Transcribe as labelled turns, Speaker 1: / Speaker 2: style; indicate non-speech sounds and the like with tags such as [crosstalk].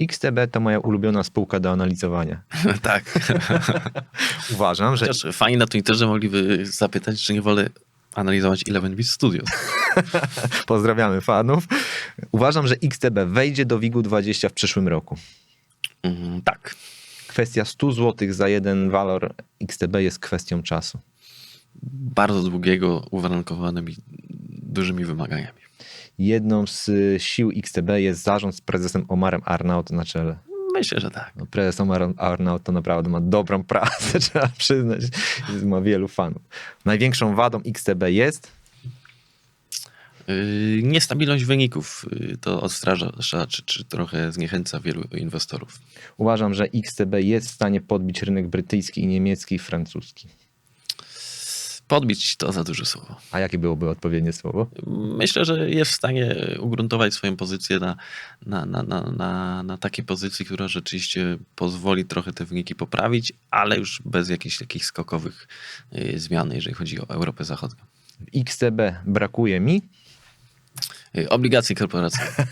Speaker 1: XTB to moja ulubiona spółka do analizowania. [laughs]
Speaker 2: tak. [laughs]
Speaker 1: Uważam, że
Speaker 2: Chociaż fani na Twitterze mogliby zapytać, czy nie wolę analizować Eleven Beat Studios. [laughs]
Speaker 1: pozdrawiamy fanów. Uważam, że XTB wejdzie do WIG-20 w przyszłym roku.
Speaker 2: Mm, tak.
Speaker 1: Kwestia 100 zł za jeden walor XTB jest kwestią czasu.
Speaker 2: Bardzo długiego, uwarunkowanymi dużymi wymaganiami.
Speaker 1: Jedną z y, sił XTB jest zarząd z prezesem Omarem Arnaut na czele.
Speaker 2: Myślę, że tak.
Speaker 1: No, prezes Omar Arnaut to naprawdę ma dobrą pracę, [laughs] trzeba przyznać. Ma wielu fanów. Największą wadą XTB jest
Speaker 2: Yy, niestabilność wyników yy, to odstrasza, czy, czy trochę zniechęca wielu inwestorów.
Speaker 1: Uważam, że XTB jest w stanie podbić rynek brytyjski i niemiecki i francuski.
Speaker 2: Podbić to za duże słowo.
Speaker 1: A jakie byłoby odpowiednie słowo?
Speaker 2: Myślę, że jest w stanie ugruntować swoją pozycję na, na, na, na, na, na takiej pozycji, która rzeczywiście pozwoli trochę te wyniki poprawić, ale już bez jakichś takich skokowych yy, zmian, jeżeli chodzi o Europę Zachodnią.
Speaker 1: W XTB brakuje mi
Speaker 2: Yy, Obligacje korporacyjne. [laughs]